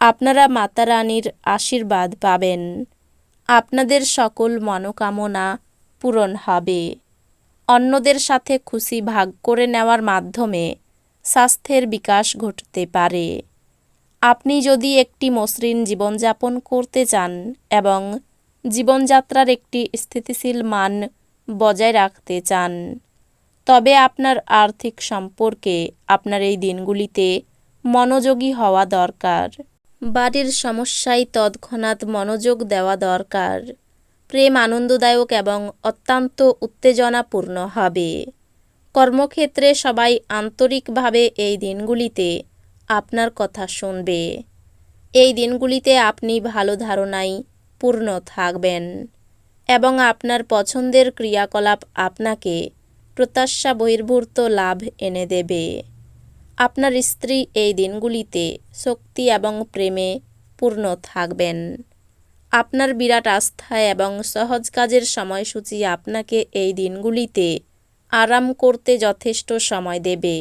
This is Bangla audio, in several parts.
আপনারা মাতা রানীর আশীর্বাদ পাবেন। আপনাদের সকল মনোকামনা পূরণ হবে। অন্যদের সাথে খুশি ভাগ করে নেওয়ার মাধ্যমে স্বাস্থ্যের বিকাশ ঘটতে পারে। আপনি যদি একটি মসৃণ জীবনযাপন করতে চান এবং জীবনযাত্রার একটি স্থিতিশীল মান বজায় রাখতে চান, তবে আপনার আর্থিক সম্পর্কে আপনার এই দিনগুলিতে মনোযোগী হওয়া দরকার। বাড়ির সমস্যায় তৎক্ষণাৎ মনোযোগ দেওয়া দরকার। প্রেম আনন্দদায়ক এবং অত্যন্ত উত্তেজনাপূর্ণ হবে। কর্মক্ষেত্রে সবাই আন্তরিকভাবে এই দিনগুলিতে আপনার কথা শুনবে। এই দিনগুলিতে আপনি ভালো ধারণায় পূর্ণ থাকবেন এবং আপনার পছন্দের ক্রিয়াকলাপ আপনাকে প্রত্যাশা বহির্ভূত লাভ এনে দেবে। আপনার স্ত্রী এই দিনগুলিতে শক্তি এবং প্রেমে পূর্ণ থাকবেন। আপনার বিরাট আস্থা এবং সহজ কাজের সময়সূচি আপনাকে এই দিনগুলিতে আরাম করতে যথেষ্ট সময় দেবে।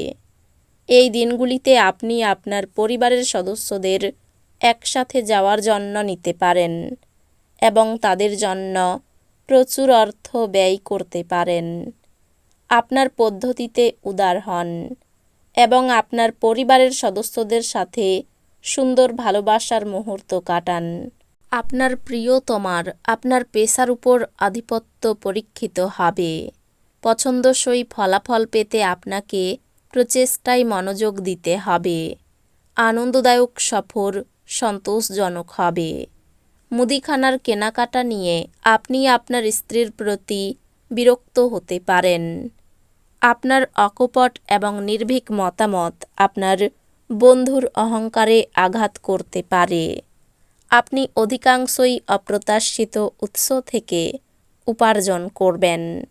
এই দিনগুলিতে আপনি আপনার পরিবারের সদস্যদের একসাথে যাওয়ার জন্য নিতে পারেন এবং তাদের জন্য প্রচুর অর্থ ব্যয় করতে পারেন। আপনার পদ্ধতিতে উদার হন। এবং আপনার পরিবারের সদস্যদের সাথে সুন্দর ভালোবাসার মুহূর্ত কাটান। আপনার প্রিয়তমার, আপনার পেশার উপর আধিপত্য পরীক্ষিত হবে। পছন্দসই ফলাফল পেতে আপনাকে প্রচেষ্টায় মনোযোগ দিতে হবে। আনন্দদায়ক সফর সন্তোষজনক হবে। মুদিখানার কেনাকাটা নিয়ে আপনি আপনার স্ত্রীর প্রতি বিরক্ত হতে পারেন। আপনার অকপট এবং নির্ভীক মতামত আপনার বন্ধুর অহংকারে আঘাত করতে পারে। আপনি অধিকাংশই অপ্রত্যাশিত উৎস থেকে উপার্জন করবেন।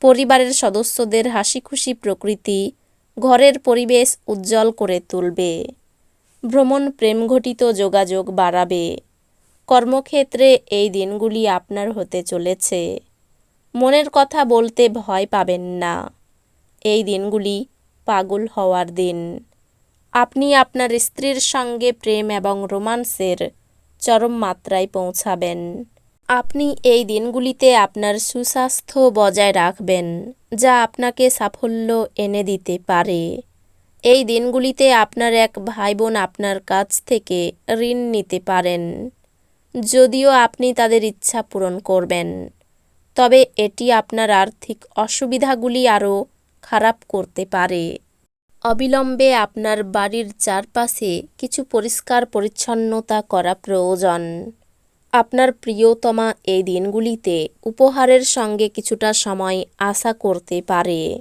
পরিবারের সদস্যদের হাসি খুশি প্রকৃতি ঘরের পরিবেশ উজ্জ্বল করে তুলবে। ভ্রমণ প্রেমঘটিত যোগাযোগ বাড়াবে। কর্মক্ষেত্রে এই দিনগুলি আপনার হতে চলেছে। মনের কথা বলতে ভয় পাবেন না। এই দিনগুলি পাগল হওয়ার দিন। আপনি আপনার স্ত্রীর সঙ্গে প্রেম এবং রোমান্সের চরম মাত্রায় পৌঁছাবেন। আপনি এই দিনগুলিতে আপনার সুস্বাস্থ্য বজায় রাখবেন, যা আপনাকে সাফল্য এনে দিতে পারে। এই দিনগুলিতে আপনার এক ভাই বোন আপনার কাছ থেকে ঋণ নিতে পারেন, যদিও আপনি তাদের ইচ্ছা পূরণ করবেন। তবে এটি আপনার আর্থিক অসুবিধাগুলি আরও খারাপ করতে পারে। অবিলম্বে আপনার বাড়ির চারপাশে কিছু পরিষ্কার পরিচ্ছন্নতা করা প্রয়োজন। আপনার প্রিয়তমা এই দিনগুলিতে উপহারের সঙ্গে কিছুটা সময় আশা করতে পারে।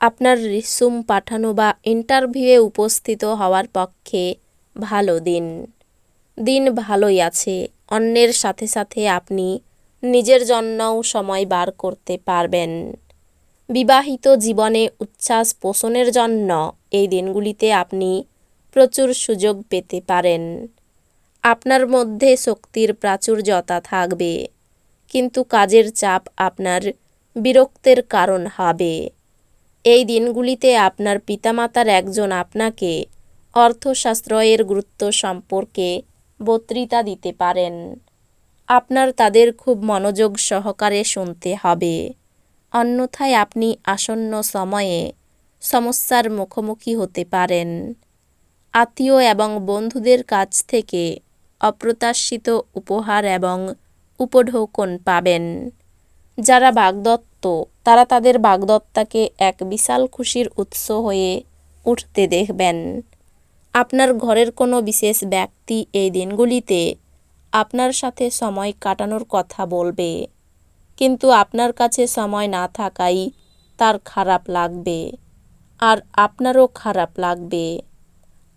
আপনার রিসুম পাঠানো বা ইন্টারভিউয়ে উপস্থিত হওয়ার পক্ষে ভালো দিন। দিন ভালোই আছে, অন্যের সাথে সাথে আপনি নিজের জন্যও সময় বার করতে পারবেন। বিবাহিত জীবনে উচ্ছ্বাস পোষণের জন্য এই দিনগুলিতে আপনি প্রচুর সুযোগ পেতে পারেন। আপনার মধ্যে শক্তির প্রাচুর্যতা থাকবে, কিন্তু কাজের চাপ আপনার বিরক্তের কারণ হবে। এই দিনগুলিতে আপনার পিতামাতার একজন আপনাকে অর্থশাস্ত্রয়ের গুরুত্ব সম্পর্কে বক্তৃতা দিতে পারেন। আপনার তাদের খুব মনোযোগ সহকারে শুনতে হবে। অন্যথায় আপনি আসন্ন সময়ে সমস্যার মুখোমুখি হতে পারেন। আত্মীয় এবং বন্ধুদের কাছ থেকে অপ্রত্যাশিত উপহার এবং উপঢৌকন পাবেন। যারা বাগদত্ত, তারা তাদের বাগদত্তাকে এক বিশাল খুশির উৎস হয়ে উঠতে দেখবেন। আপনার ঘরের কোনো বিশেষ ব্যক্তি এই দিনগুলিতে আপনার সাথে সময় কাটানোর কথা বলবে। কিন্তু আপনার কাছে সময় না থাকাই তার খারাপ লাগবে। আর আপনারও খারাপ লাগবে।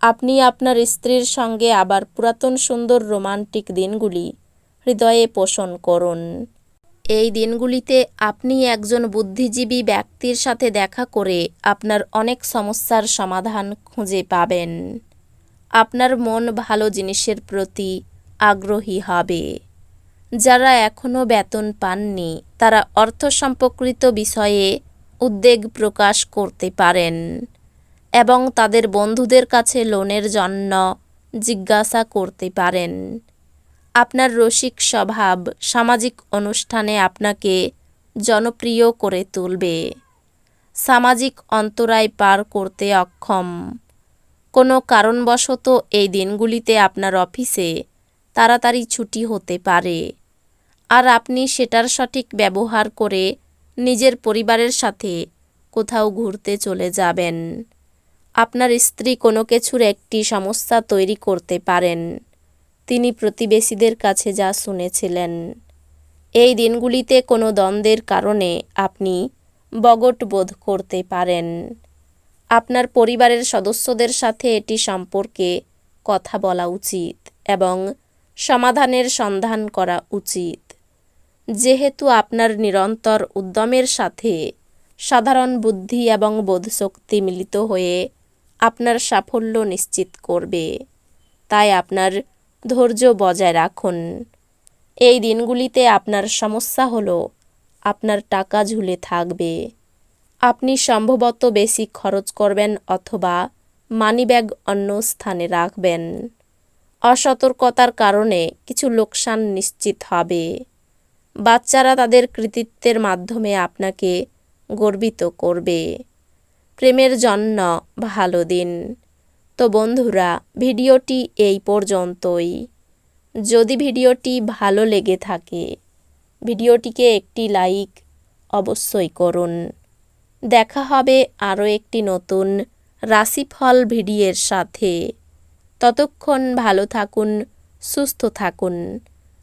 আপনি আপনার স্ত্রীর সঙ্গে আবার পুরাতন সুন্দর রোমান্টিক দিনগুলি হৃদয়ে পোষণ করুন। এই দিনগুলিতে আপনি একজন বুদ্ধিজীবী ব্যক্তির সাথে দেখা করে আপনার অনেক সমস্যার সমাধান খুঁজে পাবেন। আপনার মন ভালো জিনিসের প্রতি আগ্রহী হবে। যারা এখনও বেতন পাননি, তারা অর্থ সম্পর্কিত বিষয়ে উদ্বেগ প্রকাশ করতে পারেন এবং তাদের বন্ধুদের কাছে লোনের জন্য জিজ্ঞাসা করতে পারেন। আপনার রসিক স্বভাব সামাজিক অনুষ্ঠানে আপনাকে জনপ্রিয় করে তুলবে। সামাজিক অন্তরায় পার করতে অক্ষম। কোনো কারণবশত এই দিনগুলিতে আপনার অফিসে তাড়াতাড়ি ছুটি হতে পারে। আর আপনি সেটার সঠিক ব্যবহার করে নিজের পরিবারের সাথে কোথাও ঘুরতে চলে যাবেন। আপনার স্ত্রী কোনো কিছুর একটি সমস্যা তৈরি করতে পারেন। তিনি প্রতিবেশীদের কাছে যা শুনেছিলেন। এই দিনগুলিতে কোনো দ্বন্দ্বের কারণে আপনি বগট বোধ করতে পারেন। আপনার পরিবারের সদস্যদের সাথে এটি সম্পর্কে কথা বলা উচিত এবং সমাধানের সন্ধান করা উচিত। যেহেতু আপনার নিরন্তর উদ্যমের সাথে সাধারণ বুদ্ধি এবং বোধশক্তি মিলিত হয়ে আপনার সাফল্য নিশ্চিত করবে, তাই আপনার ধৈর্য বজায় রাখুন। এই দিনগুলিতে আপনার সমস্যা হলো আপনার টাকা ঝুলে থাকবে। আপনি সম্ভবত বেশি খরচ করবেন অথবা মানিব্যাগ অন্য স্থানে রাখবেন। অসতর্কতার কারণে কিছু লোকসান নিশ্চিত হবে। বাচ্চারা তাদের কৃতিত্বের মাধ্যমে আপনাকে গর্বিত করবে। প্রেমের জন্য ভালো দিন। তো বন্ধুরা, ভিডিওটি এই পর্যন্তই। যদি ভিডিওটি ভালো লেগে থাকে, ভিডিওটিকে একটি লাইক অবশ্যই করুন। দেখা হবে আরও একটি নতুন রাশিফল ভিডিওর সাথে। ততক্ষণ ভালো থাকুন, সুস্থ থাকুন।